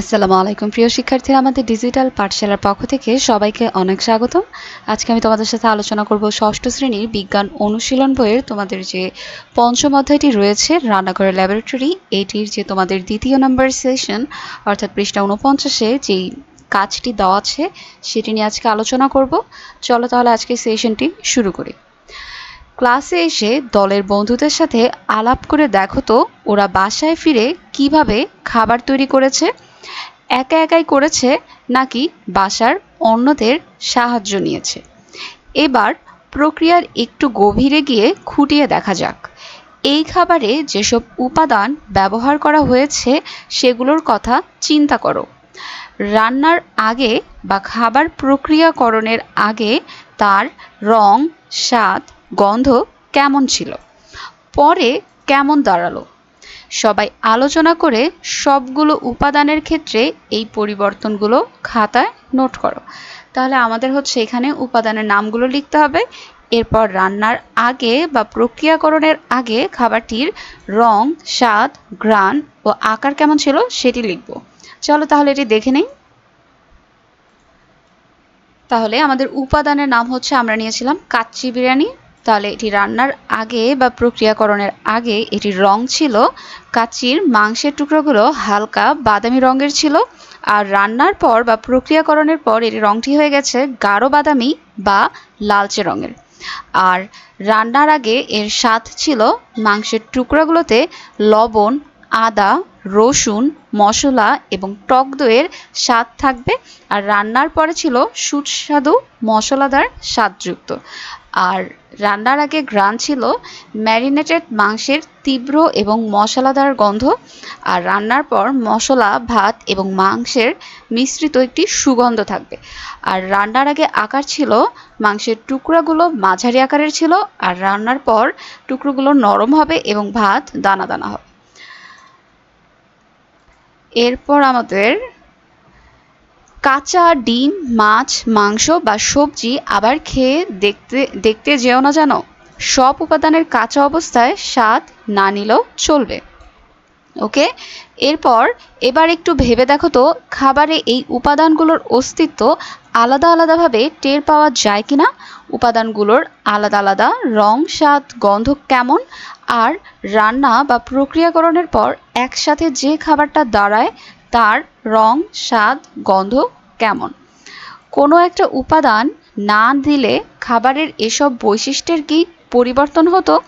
আসসালামু আলাইকুম। প্রিয় শিক্ষার্থীরা, আমাদের ডিজিটাল পাঠশালার পক্ষ থেকে সবাইকে অনেক স্বাগতম আজকে আমি তোমাদের সাথে আলোচনা করব ষষ্ঠ শ্রেণির বিজ্ঞান অনুশীলন বইয়ের। তোমাদের যে পঞ্চম অধ্যায়টি রয়েছে, রান্নাঘরের ল্যাবরেটরি এটির যে তোমাদের দ্বিতীয় নম্বর সেশন অর্থাৎ পৃষ্ঠা উনপঞ্চাশে যেই কাজটি দেওয়া আছে, সেটি নিয়ে আজকে আলোচনা করব। চলো তাহলে আজকে সেশনটি শুরু করি। ক্লাসে এসে দলের বন্ধুদের সাথে আলাপ করে দেখো তো, ওরা বাসায় ফিরে কীভাবে খাবার তৈরি করেছে একা একাই করেছে নাকি বাসার অন্যদের সাহায্য নিয়েছে। এবার প্রক্রিয়ার একটু গভীরে গিয়ে খুঁটিয়ে দেখা যাক। এই খাবারে যেসব উপাদান ব্যবহার করা হয়েছে সেগুলোর কথা চিন্তা করো। রান্নার আগে বা খাবার প্রক্রিয়াকরণের আগে তার রং, স্বাদ, গন্ধ কেমন ছিল? পরে কেমন দাঁড়াল? সবাই আলোচনা করে সবগুলো উপাদানের ক্ষেত্রে এই পরিবর্তনগুলো খাতায় নোট করো। তাহলে আমাদের হচ্ছে এখানে উপাদানের নামগুলো লিখতে হবে। এরপর রান্নার আগে বা প্রক্রিয়াকরণের আগে খাবারটির রং, স্বাদ ঘ্রাণ ও আকার কেমন ছিল সেটি লিখব। চলো তাহলে এটি দেখে নেই। তাহলে আমাদের উপাদানের নাম হচ্ছে আমরা নিয়েছিলাম কাচ্চি বিরিয়ানি। তাহলে এটি রান্নার আগে বা প্রক্রিয়াকরণের আগে এটির রং ছিল, কাচির মাংসের টুকরোগুলো হালকা বাদামি রঙের ছিল, আর রান্নার পর বা প্রক্রিয়াকরণের পর এর রংটি হয়ে গেছে গাঢ় বাদামি বা লালচে রঙের। আর রান্নার আগে এর স্বাদ ছিল মাংসের টুকরাগুলোতে লবণ, আদা, রসুন, মশলা এবং টক দইয়ের স্বাদ থাকবে, আর রান্নার পরে ছিল সুস্বাদু মশলাদার স্বাদযুক্ত। আর রান্নার আগে ঘ্রাণ ছিল ম্যারিনেটেড মাংসের তীব্র এবং মশলাদার গন্ধ, আর রান্নার পর মশলা, ভাত এবং মাংসের মিশ্রিত একটি সুগন্ধ থাকবে। আর রান্নার আগে আকার ছিল মাংসের টুকরাগুলো মাঝারি আকারের ছিল, আর রান্নার পর টুকরোগুলো নরম হবে এবং ভাত দানা দানা হবে। এরপর আমাদের কাঁচা ডিম, মাছ, মাংস বা সবজি আবার খেয়ে দেখতে দেখতে যেও না জানো? সব উপাদানের কাঁচা অবস্থায় স্বাদ না নিলেও চলবে। ওকে? এরপর, এবার একটু ভেবে দেখো তো, খাবারে এই উপাদানগুলোর অস্তিত্ব আলাদা আলাদাভাবে টের পাওয়া যায় কি না উপাদানগুলোর আলাদা আলাদা রং, স্বাদ, গন্ধ কেমন? আর রান্না বা প্রক্রিয়াকরণের পর একসাথে যে খাবারটা দাঁড়ায় তার রং, স্বাদ, গন্ধ কেমন? কোনো একটা উপাদান না দিলে খাবারের এসব বৈশিষ্ট্যের কি পরিবর্তন হতো?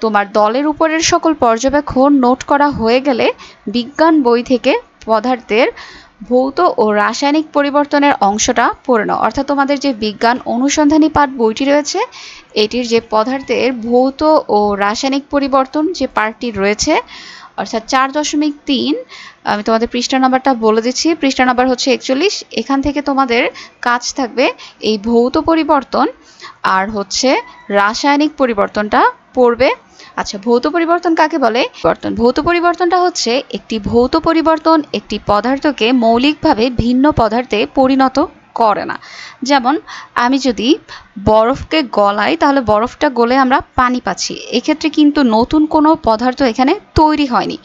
তোমার দলের উপরের সকল পর্যবেক্ষণ নোট করা হয়ে গেলে বিজ্ঞান বই থেকে পদার্থের ভৌত ও রাসায়নিক পরিবর্তনের অংশটা পড়ে নাও। অর্থাৎ তোমাদের যে বিজ্ঞান অনুসন্ধানী পাঠ বইটি রয়েছে, এটির যে পদার্থের ভৌত ও রাসায়নিক পরিবর্তন যে পার্টটি রয়েছে অর্থাৎ চার দশমিক তিন, আমি তোমাদের পৃষ্ঠা নাম্বারটা বলে দিচ্ছি। পৃষ্ঠা নাম্বার হচ্ছে একচল্লিশ। এখান থেকে তোমাদের কাজ থাকবে এই ভৌত পরিবর্তন আর হচ্ছে রাসায়নিক পরিবর্তনটা পড়বে। আচ্ছা ভৌত পরিবর্তন কাকে বলে? পরিবর্তন, ভৌত পরিবর্তনটা হচ্ছে একটি ভৌত পরিবর্তন একটি পদার্থকে মৌলিকভাবে ভিন্ন পদার্থে পরিণত করে না। যেমন, আমি যদি বরফকে গলাই, তাহলে বরফটা গলে আমরা পানি পাচ্ছি। এক্ষেত্রে কিন্তু নতুন কোনো পদার্থ এখানে তৈরি হয়নি।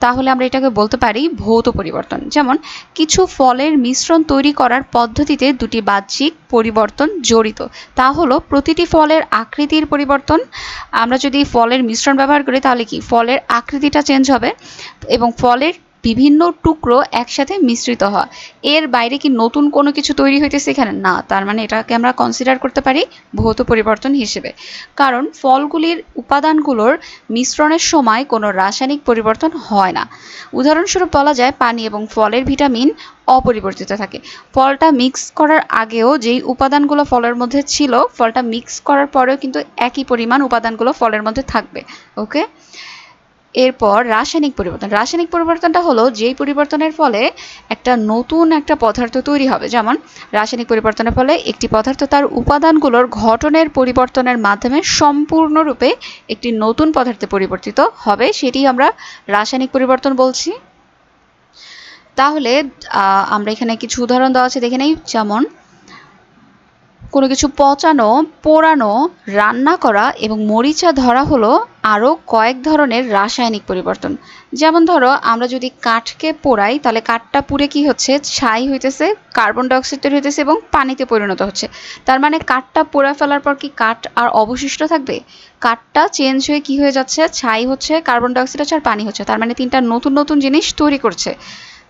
তাহলে আমরা এটাকে বলতে পারি ভৌত পরিবর্তন। যেমন, কিছু ফলের মিশ্রণ তৈরি করার পদ্ধতিতে দুটি বাহ্যিক পরিবর্তন জড়িত। তা হলো, প্রতিটি ফলের আকৃতির পরিবর্তন। আমরা যদি ফলের মিশ্রণ ব্যবহার করি, তাহলে কি? ফলের আকৃতিটা চেঞ্জ হবে এবং ফলের বিভিন্ন টুকরো একসাথে মিশ্রিত হওয়া এর বাইরে কি নতুন কোনো কিছু তৈরি হইতেছে এখানে? না, তার মানে এটাকে আমরা কনসিডার করতে পারি ভৌত পরিবর্তন হিসেবে। কারণ ফলগুলির উপাদানগুলোর মিশ্রণের সময় কোনো রাসায়নিক পরিবর্তন হয় না। উদাহরণস্বরূপ বলা যায়, পানি এবং ফলের ভিটামিন অপরিবর্তিত থাকে। ফলটা মিক্স করার আগেও যেই উপাদানগুলো ফলের মধ্যে ছিল, ফলটা মিক্স করার পরেও কিন্তু একই পরিমাণ উপাদানগুলো ফলের মধ্যে থাকবে। ওকে এরপর রাসায়নিক পরিবর্তন। রাসায়নিক পরিবর্তনটা হলো যেই পরিবর্তনের ফলে একটা নতুন একটা পদার্থ তৈরি হবে। যেমন রাসায়নিক পরিবর্তনের ফলে একটি পদার্থ তার উপাদানগুলোর ঘটনের পরিবর্তনের মাধ্যমে সম্পূর্ণরূপে একটি নতুন পদার্থে পরিবর্তিত হবে, সেটি আমরা রাসায়নিক পরিবর্তন বলছি। তাহলে আমরা এখানে কিছু উদাহরণ দেওয়া আছে, দেখে নেই? যেমন কোনো কিছু পচানো, পোড়ানো, রান্না করা এবং মরিচা ধরা হলো আরও কয়েক ধরনের রাসায়নিক পরিবর্তন। যেমন ধরো, আমরা যদি কাঠকে পোড়াই, তাহলে কাঠটা পুড়ে কি হচ্ছে? ছাই হইতেছে, কার্বন ডাইঅক্সাইড তৈরি হইতেছে এবং পানিতে পরিণত হচ্ছে। তার মানে কাঠটা পোড়া ফেলার পর কি কাঠ আর অবশিষ্ট থাকবে? কাঠটা চেঞ্জ হয়ে কি হয়ে যাচ্ছে? ছাই হচ্ছে, কার্বন ডাইঅক্সাইড হচ্ছে আর পানি হচ্ছে। তার মানে তিনটা নতুন নতুন জিনিস তৈরি করছে।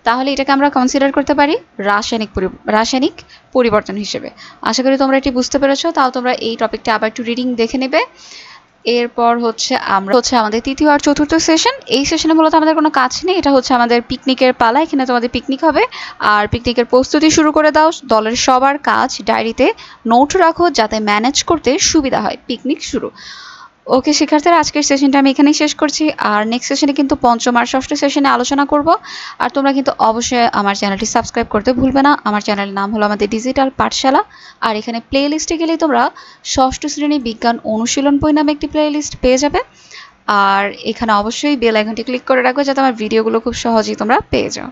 তাহলে এটাকে আমরা কনসিডার করতে পারি রাসায়নিক রাসায়নিক পরিবর্তন হিসেবে। আশা করি তোমরা এটি বুঝতে পেরেছ, তাও তোমরা এই টপিকটা আবার একটু রিডিং দেখে নেবে। এরপর হচ্ছে আমরা হচ্ছে আমাদের তৃতীয় আর চতুর্থ সেশন এই সেশনে মূলত আমাদের কোনো কাজ নেই, এটা হচ্ছে আমাদের পিকনিকের পালা, এখানে তোমাদের পিকনিক হবে। আর পিকনিকের প্রস্তুতি শুরু করে দাও, দলের সবার কাজ ডায়েরিতে নোট রাখো, যাতে ম্যানেজ করতে সুবিধা হয় পিকনিক শুরু। ওকে, শিক্ষার্থীরা, আজকের সেশনটা আমি এখানেই শেষ করছি। আর নেক্সট সেশনে কিন্তু পঞ্চম আর ষষ্ঠ সেশনে আলোচনা করব। আর তোমরা কিন্তু অবশ্যই আমার চ্যানেলটি সাবস্ক্রাইব করতে ভুলবে না। আমার চ্যানেলের নাম হলো আমাদের ডিজিটাল পাঠশালা। আর এখানে প্লে লিস্টে গেলেই তোমরা ষষ্ঠ শ্রেণি বিজ্ঞান অনুশীলন বই নামে একটি প্লে লিস্ট পেয়ে যাবে। আর এখানে অবশ্যই বেল আইকনটি ক্লিক করে রাখবে যাতে আমার ভিডিওগুলো খুব সহজেই তোমরা পেয়ে যাও।